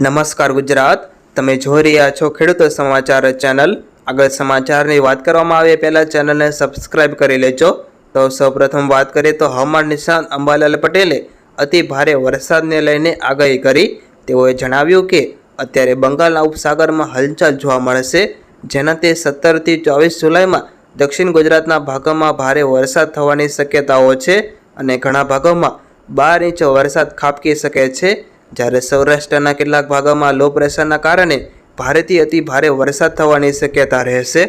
નમસ્કાર ગુજરાત. તમે જોઈ રહ્યા છો ખેડૂતો સમાચાર ચેનલ. આગળ સમાચારની વાત કરવામાં આવે પહેલાં ચેનલને સબસ્ક્રાઇબ કરી લેજો. તો સૌપ્રથમ વાત કરીએ તો હવામાન નિષ્ણાંત અંબાલાલ પટેલે અતિ ભારે વરસાદને લઈને આગાહી કરી. તેઓએ જણાવ્યું કે અત્યારે બંગાળના ઉપસાગરમાં હલચલ જોવા મળશે જેનાથી સત્તરથી ચોવીસ જુલાઈમાં દક્ષિણ ગુજરાતના ભાગોમાં ભારે વરસાદ થવાની શક્યતાઓ છે અને ઘણા ભાગોમાં બાર ઇંચ વરસાદ ખાબકી શકે છે. જ્યારે સૌરાષ્ટ્રના કેટલાક ભાગોમાં લો પ્રેશરના કારણે ભારેથી અતિ ભારે વરસાદ થવાની શક્યતા રહેશે.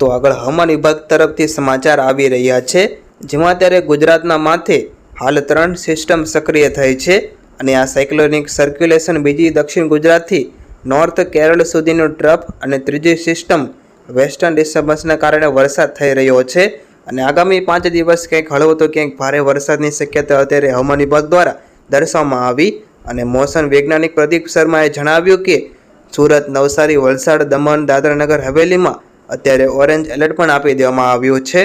તો આગળ હવામાન વિભાગ તરફથી સમાચાર આવી રહ્યા છે, જેમાં અત્યારે ગુજરાતના માથે હાલ ત્રણ સિસ્ટમ સક્રિય થઈ છે અને આ સાયક્લોનિક સર્ક્યુલેશન બીજી દક્ષિણ ગુજરાતથી નોર્થ કેરળ સુધીનું ટ્રફ અને ત્રીજી સિસ્ટમ વેસ્ટર્ન ડિસ્ટર્બન્સના કારણે વરસાદ થઈ રહ્યો છે. અને આગામી પાંચ દિવસ ક્યાંક હળવો તો ક્યાંક ભારે વરસાદની શક્યતા અત્યારે હવામાન વિભાગ દ્વારા દર્શાવવામાં આવી અને મોસમ વૈજ્ઞાનિક પ્રદીપ શર્માએ જણાવ્યું કે સુરત, નવસારી, વલસાડ, દમણ, દાદરાનગર, હવેલીમાં અત્યારે ઓરેન્જ એલર્ટ પણ આપી દેવામાં આવ્યું છે.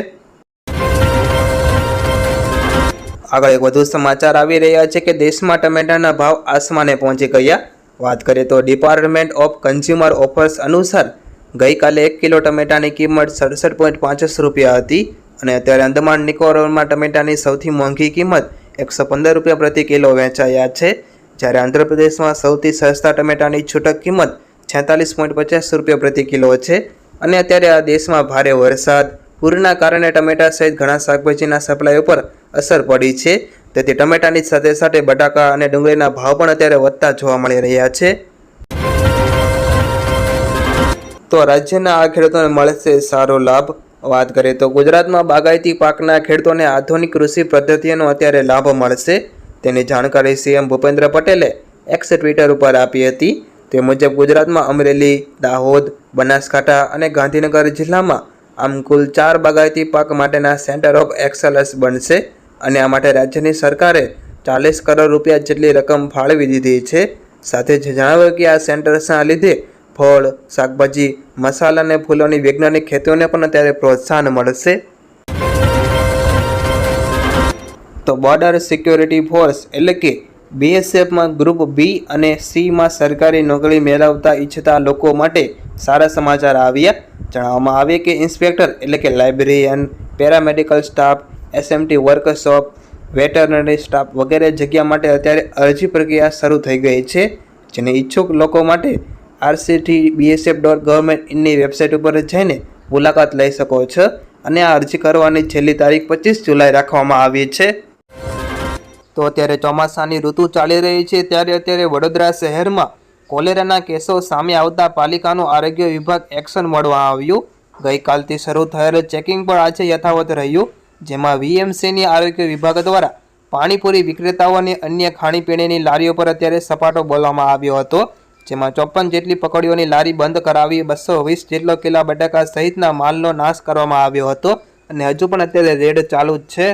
આગળ એક વધુ સમાચાર આવી રહ્યા છે કે દેશમાં ટમેટાના ભાવ આસમાને પહોંચી ગયા. વાત કરીએ તો ડિપાર્ટમેન્ટ ઓફ કન્ઝ્યુમર ઓફર્સ અનુસાર ગઈકાલે એક કિલો ટમેટાની કિંમત સડસઠ પોઈન્ટ પાંચસ રૂપિયા હતી. અને અત્યારે અંદમાન નિકોબારમાં ટમેટાની સૌથી મોંઘી કિંમત એકસો પંદર રૂપિયા પ્રતિ કિલો વેચાયા છે. જ્યારે આંધ્રપ્રદેશમાં સૌથી સસ્તા ટમેટાની છૂટક કિંમત છેતાલીસ પોઈન્ટ પચાસ રૂપિયા પ્રતિ કિલો છે. અને અત્યારે આ દેશમાં ભારે વરસાદ, પૂરના કારણે ટમેટા સહિત ઘણા શાકભાજીના સપ્લાય ઉપર અસર પડી છે. તેથી ટમેટાની સાથે સાથે બટાકા અને ડુંગળીના ભાવ પણ અત્યારે વધતા જોવા મળી રહ્યા છે. તો રાજ્યના આ ખેડૂતોને મળશે સારો લાભ. વાત કરીએ તો ગુજરાતમાં બાગાયતી પાકના ખેડૂતોને આધુનિક કૃષિ પદ્ધતિઓનો અત્યારે લાભ મળશે. તેની જાણકારી સીએમ ભૂપેન્દ્ર પટેલે એક્સ ટ્વિટર ઉપર આપી હતી. તે મુજબ, ગુજરાતમાં અમરેલી, દાહોદ, બનાસકાંઠા અને ગાંધીનગર જિલ્લામાં આમ કુલ ચાર બાગાયતી પાક માટેના સેન્ટર ઓફ એક્સલન્સ બનશે અને આ માટે રાજ્યની સરકારે ચાલીસ કરોડ રૂપિયા જેટલી રકમ ફાળવી દીધી છે. સાથે જ જણાવ્યું કે આ સેન્ટર્સના લીધે ફળ, શાકભાજી, મસાલા અને ફૂલોની વૈજ્ઞાનિક ખેતીઓને પણ અત્યારે પ્રોત્સાહન મળશે. તો બોર્ડર સિક્યોરિટી ફોર્સ એટલે કે બીએસએફમાં ગ્રુપ બી અને સીમાં સરકારી નોકરી મેળવતા ઈચ્છતા લોકો માટે સારા સમાચાર આવ્યા. જણાવવામાં આવે કે ઇન્સ્પેક્ટર એટલે કે librarian paramedical staff SMT workshop, veterinary staff વગેરે જગ્યા માટે અત્યારે અરજી પ્રક્રિયા શરૂ થઈ ગઈ છે. જેને ઈચ્છુક લોકો માટે આરસીટી, બીએસએફ ડોટ ગવર્મેન્ટ ઇનની વેબસાઇટ ઉપર જઈને મુલાકાત લઈ શકો છો અને આ અરજી કરવાની છેલ્લી તારીખ પચીસ જુલાઈ રાખવામાં આવી છે. તો અત્યારે ચોમાસાની ઋતુ ચાલી રહી છે, ત્યારે અત્યારે વડોદરા શહેરમાં કોલેરાના કેસો સામે આવતા પાલિકાનું આરોગ્ય વિભાગ એક્શન મળવા આવ્યું. ગઈકાલથી શરૂ થયેલું ચેકિંગ પણ આજે યથાવત રહ્યું, જેમાં વીએમસીની આરોગ્ય વિભાગ દ્વારા પાણીપુરી વિક્રેતાઓ અને અન્ય ખાણીપીણીની લારીઓ પર અત્યારે સપાટો બોલવામાં આવ્યો હતો. જેમાં ચોપન જેટલી પકડીઓની લારી બંધ કરાવી બસો વીસ જેટલો કિલા બટાકા સહિતના માલનો નાશ કરવામાં આવ્યો હતો અને હજુ પણ અત્યારે રેડ ચાલુ જ છે.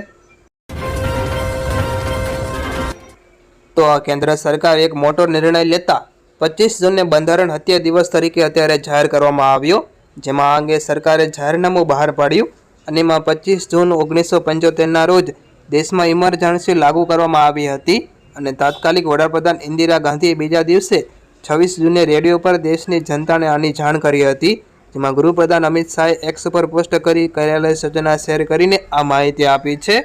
તો કેન્દ્ર સરકાર એક મોટો નિર્ણય લેતા પચીસ જૂનને બંધારણ હત્યા દિવસ તરીકે અત્યારે જાહેર કરવામાં આવ્યો, જેમાં આ અંગે સરકારે જાહેરનામું બહાર પાડ્યું અને એમાં પચીસ જૂન ઓગણીસો પંચોતેરના રોજ દેશમાં ઇમરજન્સી લાગુ કરવામાં આવી હતી અને તાત્કાલિક વડાપ્રધાન ઇન્દિરા ગાંધીએ બીજા દિવસે છવ્વીસ જૂને રેડિયો પર દેશની જનતાને આની જાણ કરી હતી, જેમાં ગૃહપ્રધાન અમિત શાહે એક્સ પર પોસ્ટ કરી કાર્યાલય સૂચના શેર કરીને આ માહિતી આપી છે.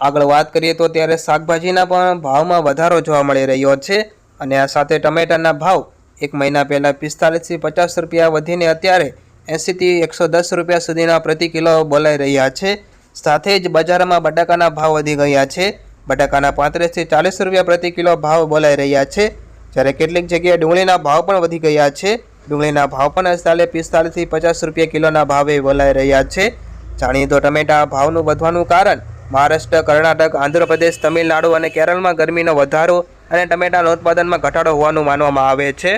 આગળ વાત કરીએ તો ત્યારે શાકભાજીના પણ ભાવમાં વધારો જોવા મળી રહ્યો છે અને આ સાથે ટમેટાના ભાવ એક મહિના પહેલાં પિસ્તાલીસથી પચાસ રૂપિયા વધીને અત્યારે એંસીથી એકસો દસ રૂપિયા સુધીના પ્રતિ કિલો બોલાઈ રહ્યા છે. સાથે જ બજારમાં બટાકાના ભાવ વધી ગયા છે. બટાકાના પાંત્રીસથી ચાલીસ રૂપિયા પ્રતિ કિલો ભાવ બોલાઈ રહ્યા છે. જ્યારે કેટલીક જગ્યાએ ડુંગળીના ભાવ પણ વધી ગયા છે. ડુંગળીના ભાવ પણ ચાલે પિસ્તાલીસથી પચાસ રૂપિયા કિલોના ભાવે બોલાઈ રહ્યા છે. જાણીએ તો ટમેટા ભાવનું વધવાનું કારણ મહારાષ્ટ્ર, કર્ણાટક, આંધ્રપ્રદેશ, તમિલનાડુ અને કેરળમાં ગરમીનો વધારો અને ટમેટાના ઉત્પાદનમાં ઘટાડો હોવાનું માનવામાં આવે છે.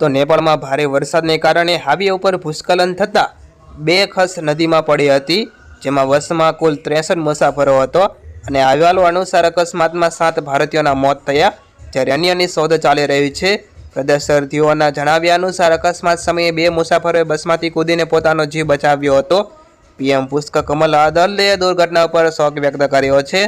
તો નેપાળમાં ભારે વરસાદને કારણે હાવી ઉપર ભૂસ્ખલન થતાં બે ખસ નદીમાં પડી હતી. જેમાં વસમાં કુલ ત્રેસઠ મુસાફરો હતો અને અહેવાલો અનુસાર અકસ્માતમાં સાત ભારતીયોના મોત થયા. જ્યારે અન્યની શોધ ચાલી રહી છે પ્રદર્શનાર્થીઓના જણાવ્યા અનુસાર અકસ્માત સમયે બે મુસાફરોએ બસમાંથી કૂદીને પોતાનો જીવ બચાવ્યો હતો. પીએમ પુષ્ક કમલ આદલે દુર્ઘટના પર શોક વ્યક્ત કર્યો છે.